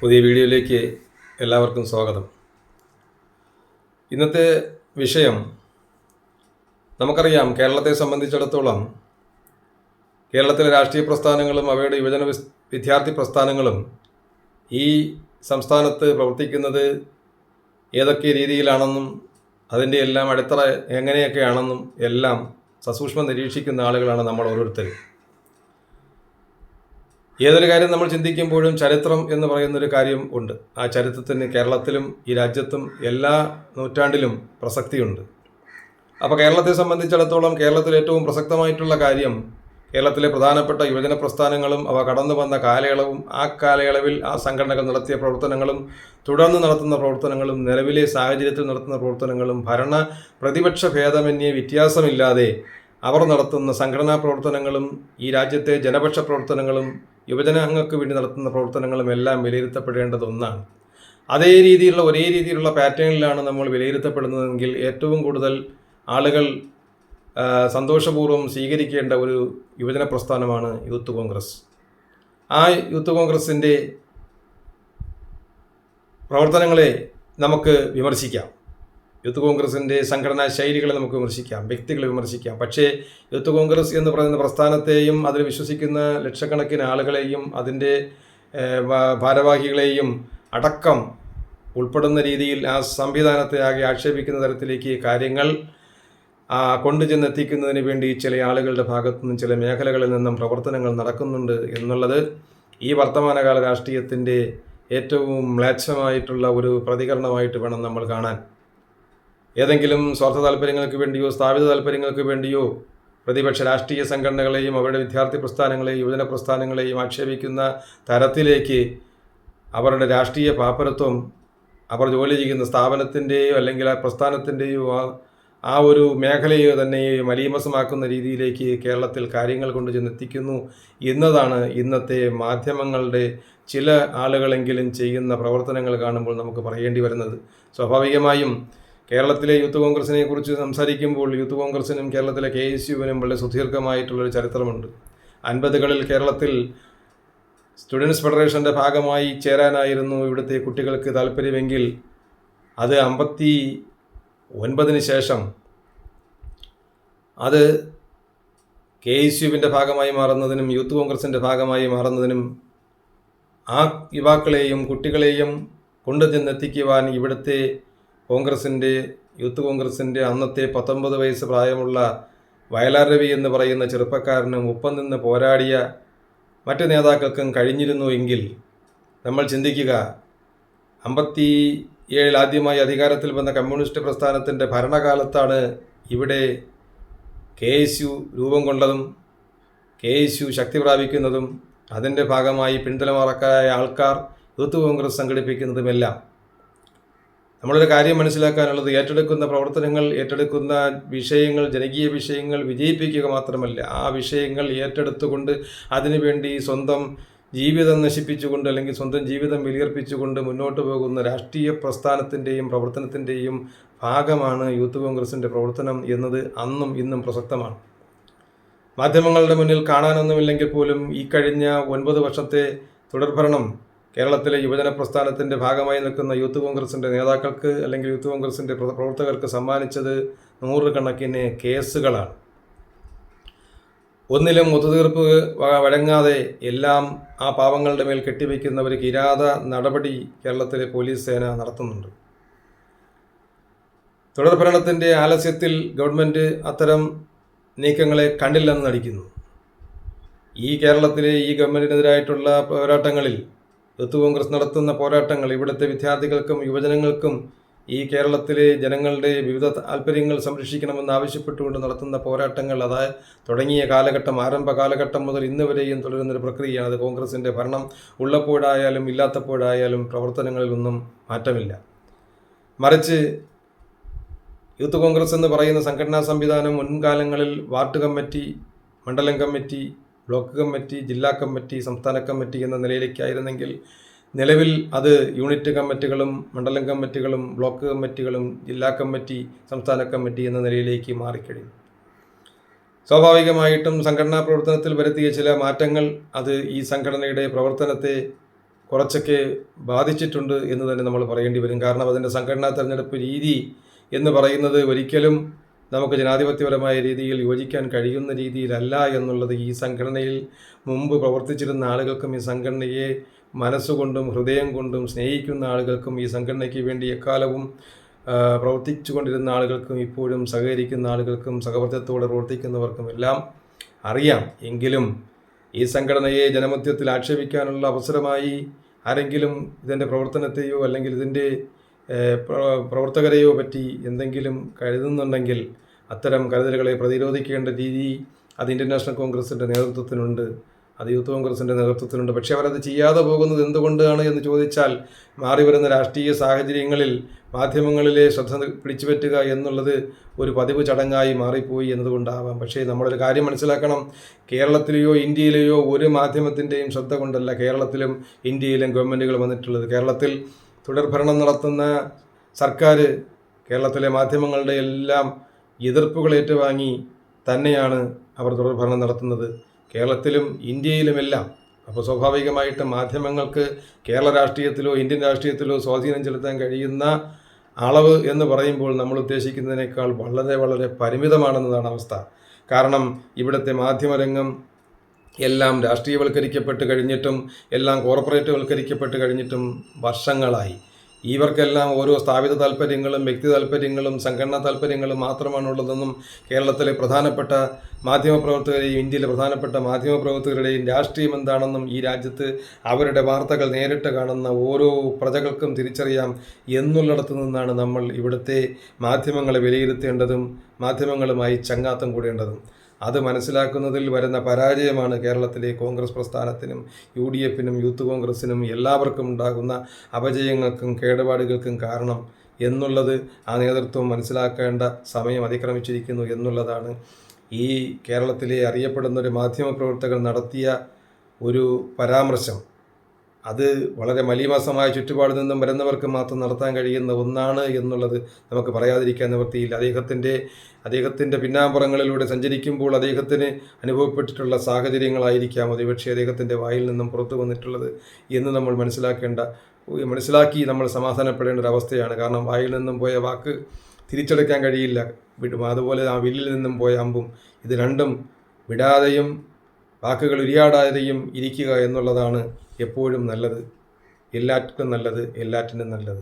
പുതിയ വീഡിയോയിലേക്ക് എല്ലാവർക്കും സ്വാഗതം. ഇന്നത്തെ വിഷയം നമുക്കറിയാം കേരളത്തെ സംബന്ധിച്ചിടത്തോളം കേരളത്തിലെ രാഷ്ട്രീയ പ്രസ്ഥാനങ്ങളും അവയുടെ യുവജന വിദ്യാർത്ഥി പ്രസ്ഥാനങ്ങളും ഈ സംസ്ഥാനത്ത് പ്രവർത്തിക്കുന്നത് ഏതൊക്കെ രീതിയിലാണെന്നും അതിന്റെ എല്ലാം അടിത്തറ എങ്ങനെയൊക്കെയാണെന്നും എല്ലാം സസൂക്ഷ്മം നിരീക്ഷിക്കുന്ന ആളുകളാണ് നമ്മൾ ഓരോരുത്തരും. ഏതൊരു കാര്യം നമ്മൾ ചിന്തിക്കുമ്പോഴും ചരിത്രം എന്ന് പറയുന്നൊരു കാര്യം ഉണ്ട്. ആ ചരിത്രത്തിന് കേരളത്തിലും ഈ രാജ്യത്തും എല്ലാ നൂറ്റാണ്ടിലും പ്രസക്തിയുണ്ട്. അപ്പോൾ കേരളത്തെ സംബന്ധിച്ചിടത്തോളം കേരളത്തിൽ ഏറ്റവും പ്രസക്തമായിട്ടുള്ള കാര്യം കേരളത്തിലെ പ്രധാനപ്പെട്ട യുവജന പ്രസ്ഥാനങ്ങളും അവ കടന്നു വന്ന കാലയളവും ആ കാലയളവിൽ ആ സംഘടനകൾ നടത്തിയ പ്രവർത്തനങ്ങളും തുടർന്ന് നടത്തുന്ന പ്രവർത്തനങ്ങളും നിലവിലെ സാഹചര്യത്തിൽ നടത്തുന്ന പ്രവർത്തനങ്ങളും ഭരണ പ്രതിപക്ഷ ഭേദമന്യേ വ്യത്യാസമില്ലാതെ അവർ നടത്തുന്ന സംഘടനാ പ്രവർത്തനങ്ങളും ഈ രാജ്യത്തെ ജനപക്ഷ പ്രവർത്തനങ്ങളും യുവജനങ്ങൾക്ക് വേണ്ടി നടത്തുന്ന പ്രവർത്തനങ്ങളും എല്ലാം വിലയിരുത്തപ്പെടേണ്ടത് ഒന്നാണ്. അതേ രീതിയിലുള്ള ഒരേ രീതിയിലുള്ള പാറ്റേണിലാണ് നമ്മൾ വിലയിരുത്തപ്പെടുന്നതെങ്കിൽ ഏറ്റവും കൂടുതൽ ആളുകൾ സന്തോഷപൂർവം സ്വീകരിക്കേണ്ട ഒരു യുവജന പ്രസ്ഥാനമാണ് യൂത്ത് കോൺഗ്രസ്. ആ യൂത്ത് കോൺഗ്രസിന്റെ പ്രവർത്തനങ്ങളെ നമുക്ക് വിമർശിക്കാം. യൂത്ത് കോൺഗ്രസിന്റെ സംഘടനാ ശൈലികളെ നമുക്ക് വിമർശിക്കാം വ്യക്തികളെ വിമർശിക്കാം. പക്ഷേ യൂത്ത് കോൺഗ്രസ് എന്ന് പറയുന്ന പ്രസ്ഥാനത്തെയും അതിൽ വിശ്വസിക്കുന്ന ലക്ഷക്കണക്കിന് ആളുകളെയും അതിന്റെ ഭാരവാഹികളെയും അടക്കം ഉൾപ്പെടുന്ന രീതിയിൽ ആ സംവിധാനത്തെ ആകെ ആക്ഷേപിക്കുന്ന തരത്തിലേക്ക് കാര്യങ്ങൾ കൊണ്ടുചെന്നെത്തിക്കുന്നതിന് വേണ്ടി ചില ആളുകളുടെ ഭാഗത്തു നിന്നും ചില മേഖലകളിൽ നിന്നും പ്രവർത്തനങ്ങൾ നടക്കുന്നുണ്ട് എന്നുള്ളത് ഈ വർത്തമാനകാല രാഷ്ട്രീയത്തിന്റെ ഏറ്റവും മ്ലേച്ഛമായിട്ടുള്ള ഒരു പ്രതികരണമായിട്ട് വേണം നമ്മൾ കാണാൻ. ഏതെങ്കിലും സ്വാർത്ഥ താല്പര്യങ്ങൾക്ക് വേണ്ടിയോ സ്ഥാപിത താല്പര്യങ്ങൾക്ക് വേണ്ടിയോ പ്രതിപക്ഷ രാഷ്ട്രീയ സംഘടനകളെയും അവരുടെ വിദ്യാർത്ഥി പ്രസ്ഥാനങ്ങളെയും യുവജന പ്രസ്ഥാനങ്ങളെയും ആക്ഷേപിക്കുന്ന തരത്തിലേക്ക് അവരുടെ രാഷ്ട്രീയ പാപ്പരത്വം അവർ ജോലി ചെയ്യുന്ന സ്ഥാപനത്തിന്റെയോ അല്ലെങ്കിൽ ആ പ്രസ്ഥാനത്തിന്റെയോ ആ ഒരു മേഖലയെ തന്നെ മലീമസമാക്കുന്ന രീതിയിലേക്ക് കേരളത്തിൽ കാര്യങ്ങൾ കൊണ്ട് ചെന്നെത്തിക്കുന്നു എന്നതാണ് ഇന്നത്തെ മാധ്യമങ്ങളുടെ ചില ആളുകളെങ്കിലും ചെയ്യുന്ന പ്രവർത്തനങ്ങൾ കാണുമ്പോൾ നമുക്ക് പറയേണ്ടി വരുന്നത്. സ്വാഭാവികമായും കേരളത്തിലെ യൂത്ത് കോൺഗ്രസിനെ കുറിച്ച് സംസാരിക്കുമ്പോൾ യൂത്ത് കോൺഗ്രസിനും കേരളത്തിലെ കെ എസ് യുവിനും വളരെ സുദീർഘമായിട്ടുള്ളൊരു ചരിത്രമുണ്ട്. അൻപതുകളിൽ കേരളത്തിൽ സ്റ്റുഡൻസ് ഫെഡറേഷന്റെ ഭാഗമായി ചേരാനായിരുന്നു ഇവിടുത്തെ കുട്ടികൾക്ക് താല്പര്യമെങ്കിൽ അത് അമ്പത്തി ഒൻപതിന് ശേഷം അത് കെ എസ് യുവിന്റെ ഭാഗമായി മാറുന്നതിനും യൂത്ത് കോൺഗ്രസിന്റെ ഭാഗമായി മാറുന്നതിനും ആ യുവാക്കളെയും കുട്ടികളെയും കൊണ്ടു ചെന്നെത്തിക്കുവാൻ ഇവിടുത്തെ കോൺഗ്രസിന്റെ യൂത്ത് കോൺഗ്രസിന്റെ അന്നത്തെ പത്തൊമ്പത് വയസ്സ് പ്രായമുള്ള വയലാർ രവി എന്ന് പറയുന്ന ചെറുപ്പക്കാരനും ഒപ്പം നിന്ന് പോരാടിയ മറ്റ് നേതാക്കൾക്കും കഴിഞ്ഞിരുന്നു എങ്കിൽ നമ്മൾ ചിന്തിക്കുക അമ്പത്തി ഏഴിൽ ആദ്യമായി അധികാരത്തിൽ വന്ന കമ്മ്യൂണിസ്റ്റ് പ്രസ്ഥാനത്തിന്റെ ഭരണകാലത്താണ് ഇവിടെ കെ എസ് യു രൂപം കൊണ്ടതും കെ എസ് യു ശക്തി പ്രാപിക്കുന്നതും അതിന്റെ ഭാഗമായി പിന്തുണമാറക്കാരായ ആൾക്കാർ യൂത്ത് കോൺഗ്രസ് സംഘടിപ്പിക്കുന്നതുമെല്ലാം. നമ്മളൊരു കാര്യം മനസ്സിലാക്കാനുള്ളത് ഏറ്റെടുക്കുന്ന പ്രവർത്തനങ്ങൾ ഏറ്റെടുക്കുന്ന വിഷയങ്ങൾ ജനകീയ വിഷയങ്ങൾ വിജയിപ്പിക്കുക മാത്രമല്ല ആ വിഷയങ്ങൾ ഏറ്റെടുത്തുകൊണ്ട് അതിനുവേണ്ടി സ്വന്തം ജീവിതം നശിപ്പിച്ചുകൊണ്ട് അല്ലെങ്കിൽ സ്വന്തം ജീവിതം വിലയർപ്പിച്ചുകൊണ്ട് മുന്നോട്ട് പോകുന്ന രാഷ്ട്രീയ പ്രസ്ഥാനത്തിന്റെയും പ്രവർത്തനത്തിന്റെയും ഭാഗമാണ് യൂത്ത് കോൺഗ്രസിന്റെ പ്രവർത്തനം എന്നത് അന്നും ഇന്നും പ്രസക്തമാണ്. മാധ്യമങ്ങളുടെ മുന്നിൽ കാണാനൊന്നുമില്ലെങ്കിൽ പോലും ഈ കഴിഞ്ഞ ഒൻപത് വർഷത്തെ തുടർഭരണം കേരളത്തിലെ യുവജന പ്രസ്ഥാനത്തിന്റെ ഭാഗമായി നിൽക്കുന്ന യൂത്ത് കോൺഗ്രസിന്റെ നേതാക്കൾക്ക് അല്ലെങ്കിൽ യൂത്ത് കോൺഗ്രസിന്റെ പ്ര- പ്രവർത്തകർക്ക് സമ്മാനിച്ചത് നൂറുകണക്കിന് കേസുകളാണ്. ഒന്നിലും ഒത്തുതീർപ്പ് വഴങ്ങാതെ എല്ലാം ആ പാവങ്ങളുടെ മേൽ കെട്ടിവെക്കുന്ന ഒരു കിരാത നടപടി കേരളത്തിലെ പോലീസ് സേന നടത്തുന്നുണ്ട്. തുടർഭരണത്തിന്റെ ആലസ്യത്തിൽ ഗവൺമെന്റ് അത്തരം നീക്കങ്ങളെ കണ്ടില്ലെന്ന് നടിക്കുന്നു. ഈ കേരളത്തിലെ ഈ ഗവൺമെന്റിനെതിരായിട്ടുള്ള പോരാട്ടങ്ങളിൽ യൂത്ത് കോൺഗ്രസ് നടത്തുന്ന പോരാട്ടങ്ങൾ ഇവിടുത്തെ വിദ്യാർത്ഥികൾക്കും യുവജനങ്ങൾക്കും ഈ കേരളത്തിലെ ജനങ്ങളുടെ വിവിധ താല്പര്യങ്ങൾ സംരക്ഷിക്കണമെന്ന് ആവശ്യപ്പെട്ടുകൊണ്ട് നടത്തുന്ന പോരാട്ടങ്ങൾ അതായത് തുടങ്ങിയ കാലഘട്ടം ആരംഭ കാലഘട്ടം മുതൽ ഇന്ന് വരെയും തുടരുന്നൊരു പ്രക്രിയയാണ്. അത് കോൺഗ്രസിന്റെ ഭരണം. ഉള്ളപ്പോഴായാലും ഇല്ലാത്തപ്പോഴായാലും പ്രവർത്തനങ്ങളിലൊന്നും മാറ്റമില്ല. മറിച്ച് യൂത്ത് കോൺഗ്രസ് എന്ന് പറയുന്ന സംഘടനാ സംവിധാനം മുൻകാലങ്ങളിൽ വാർഡ് കമ്മിറ്റി മണ്ഡലം കമ്മിറ്റി ബ്ലോക്ക് കമ്മിറ്റി ജില്ലാ കമ്മിറ്റി സംസ്ഥാന കമ്മിറ്റി എന്ന നിലയിലേക്കായിരുന്നെങ്കിൽ നിലവിൽ അത് യൂണിറ്റ് കമ്മിറ്റികളും മണ്ഡലം കമ്മിറ്റികളും ബ്ലോക്ക് കമ്മിറ്റികളും ജില്ലാ കമ്മിറ്റി സംസ്ഥാന കമ്മിറ്റി എന്ന നിലയിലേക്ക് മാറിക്കഴിഞ്ഞു. സ്വാഭാവികമായിട്ടും സംഘടനാ പ്രവർത്തനത്തിൽ വരുത്തിയ ചില മാറ്റങ്ങൾ അത് ഈ സംഘടനയുടെ പ്രവർത്തനത്തെ കുറച്ചൊക്കെ ബാധിച്ചിട്ടുണ്ട് എന്ന് തന്നെ നമ്മൾ പറയേണ്ടി വരും. കാരണം അതിന്റെ സംഘടനാ തെരഞ്ഞെടുപ്പ് രീതി എന്ന് പറയുന്നത് ഒരിക്കലും നമുക്ക് ജനാധിപത്യപരമായ രീതിയിൽ യോജിക്കാൻ കഴിയുന്ന രീതിയിലല്ല എന്നുള്ളത് ഈ സംഘടനയിൽ മുമ്പ് പ്രവർത്തിച്ചിരുന്ന ആളുകൾക്കും ഈ സംഘടനയെ മനസ്സുകൊണ്ടും ഹൃദയം കൊണ്ടും സ്നേഹിക്കുന്ന ആളുകൾക്കും ഈ സംഘടനയ്ക്ക് വേണ്ടി എക്കാലവും പ്രവർത്തിച്ചു കൊണ്ടിരുന്ന ആളുകൾക്കും ഇപ്പോഴും സഹകരിക്കുന്ന ആളുകൾക്കും സഹവർത്തിത്വത്തോടെ പ്രവർത്തിക്കുന്നവർക്കും എല്ലാം അറിയാം. എങ്കിലും ഈ സംഘടനയെ ജനമധ്യത്തിൽ ആക്ഷേപിക്കാനുള്ള അവസരമായി ആരെങ്കിലും ഇതിന്റെ പ്രവർത്തനത്തെയോ അല്ലെങ്കിൽ ഇതിന്റെ പ്രവർത്തകരെയോ പറ്റി എന്തെങ്കിലും കരുതുന്നുണ്ടെങ്കിൽ അത്തരം കരുതലുകളെ പ്രതിരോധിക്കേണ്ട രീതി അത് ഇന്ത്യൻ നാഷണൽ കോൺഗ്രസിന്റെ നേതൃത്വത്തിനുണ്ട് അത് യൂത്ത് കോൺഗ്രസിന്റെ നേതൃത്വത്തിനുണ്ട്. പക്ഷേ അവരത് ചെയ്യാതെ പോകുന്നത് എന്തുകൊണ്ടാണ് എന്ന് ചോദിച്ചാൽ മാറി വരുന്ന രാഷ്ട്രീയ സാഹചര്യങ്ങളിൽ മാധ്യമങ്ങളിലെ ശ്രദ്ധ പിടിച്ചുപറ്റുക എന്നുള്ളത് ഒരു പതിവ് ചടങ്ങായി മാറിപ്പോയി എന്നതുകൊണ്ടാവാം. പക്ഷേ നമ്മളൊരു കാര്യം മനസ്സിലാക്കണം കേരളത്തിലെയോ ഇന്ത്യയിലെയോ ഒരു മാധ്യമത്തിന്റെയും ശ്രദ്ധ കൊണ്ടല്ല കേരളത്തിലും ഇന്ത്യയിലും ഗവൺമെന്റുകൾ വന്നിട്ടുള്ളത്. കേരളത്തിൽ തുടർഭരണം നടത്തുന്ന സർക്കാർ കേരളത്തിലെ മാധ്യമങ്ങളുടെ എല്ലാം എതിർപ്പുകൾ ഏറ്റുവാങ്ങി തന്നെയാണ് അവർ തുടർഭരണം നടത്തുന്നത്. കേരളത്തിലും ഇന്ത്യയിലുമെല്ലാം അപ്പോൾ സ്വാഭാവികമായിട്ട് മാധ്യമങ്ങൾക്ക് കേരള രാഷ്ട്രീയത്തിലോ ഇന്ത്യൻ രാഷ്ട്രീയത്തിലോ സ്വാധീനം ചെലുത്താൻ കഴിയുന്ന അളവ് എന്ന് പറയുമ്പോൾ നമ്മൾ ഉദ്ദേശിക്കുന്നതിനേക്കാൾ വളരെ വളരെ പരിമിതമാണെന്നതാണ് അവസ്ഥ. കാരണം ഇവിടുത്തെ മാധ്യമരംഗം എല്ലാം രാഷ്ട്രീയവൽക്കരിക്കപ്പെട്ട് കഴിഞ്ഞിട്ടും എല്ലാം കോർപ്പറേറ്റ്വൽക്കരിക്കപ്പെട്ട് കഴിഞ്ഞിട്ടും വർഷങ്ങളായി. ഇവർക്കെല്ലാം ഓരോ സ്ഥാപിത താല്പര്യങ്ങളും വ്യക്തി താല്പര്യങ്ങളും സംഘടനാ താല്പര്യങ്ങളും മാത്രമാണുള്ളതെന്നും കേരളത്തിലെ പ്രധാനപ്പെട്ട മാധ്യമപ്രവർത്തകരെയും ഇന്ത്യയിലെ പ്രധാനപ്പെട്ട മാധ്യമപ്രവർത്തകരുടെയും രാഷ്ട്രീയം എന്താണെന്നും ഈ രാജ്യത്ത് അവരുടെ വാർത്തകൾ നേരിട്ട് കാണുന്ന ഓരോ പ്രജകൾക്കും തിരിച്ചറിയാം എന്നുള്ളിടത്തു നിന്നാണ് നമ്മൾ ഇവിടുത്തെ മാധ്യമങ്ങളെ വിലയിരുത്തേണ്ടതും മാധ്യമങ്ങളുമായി ചങ്ങാത്തം കൂടേണ്ടതും. അത് മനസ്സിലാക്കുന്നതിൽ വരുന്ന പരാജയമാണ് കേരളത്തിലെ കോൺഗ്രസ് പ്രസ്ഥാനത്തിനും യു ഡി എഫിനും യൂത്ത് കോൺഗ്രസിനും എല്ലാവർക്കും ഉണ്ടാകുന്ന അപജയങ്ങൾക്കും കേടുപാടുകൾക്കും കാരണം എന്നുള്ളത് ആ നേതൃത്വം മനസ്സിലാക്കേണ്ട സമയം അതിക്രമിച്ചിരിക്കുന്നു എന്നുള്ളതാണ്. ഈ കേരളത്തിലെ അറിയപ്പെടുന്ന ഒരു മാധ്യമപ്രവർത്തകർ നടത്തിയ ഒരു പരാമർശം. അത് വളരെ മലീമാസമായ ചുറ്റുപാടിൽ നിന്നും വരുന്നവർക്ക് മാത്രം നടത്താൻ കഴിയുന്ന ഒന്നാണ് എന്നുള്ളത് നമുക്ക് പറയാതിരിക്കാൻ നിവൃത്തിയില്ല. അദ്ദേഹത്തിന്റെ അദ്ദേഹത്തിന്റെ പിന്നാമ്പുറങ്ങളിലൂടെ സഞ്ചരിക്കുമ്പോൾ അദ്ദേഹത്തിന് അനുഭവപ്പെട്ടിട്ടുള്ള സാഹചര്യങ്ങളായിരിക്കാം ഒരുപക്ഷെ അദ്ദേഹത്തിന്റെ വായിൽ നിന്നും പുറത്തു വന്നിട്ടുള്ളത് എന്ന് നമ്മൾ മനസ്സിലാക്കേണ്ട മനസ്സിലാക്കി നമ്മൾ സമാധാനപ്പെടേണ്ട ഒരു അവസ്ഥയാണ്. കാരണം വായിൽ നിന്നും പോയ വാക്ക് തിരിച്ചെടുക്കാൻ കഴിയില്ല. വിടും. അതുപോലെ ആ വില്ലിൽ നിന്നും പോയ അമ്പും ഇത് രണ്ടും വിടാതെയും വാക്കുകൾ ഉരിയാടാതെയും ഇരിക്കുക എന്നുള്ളതാണ് എപ്പോഴും നല്ലത്. എല്ലാറ്റിനും നല്ലത് എല്ലാറ്റിനും നല്ലത്.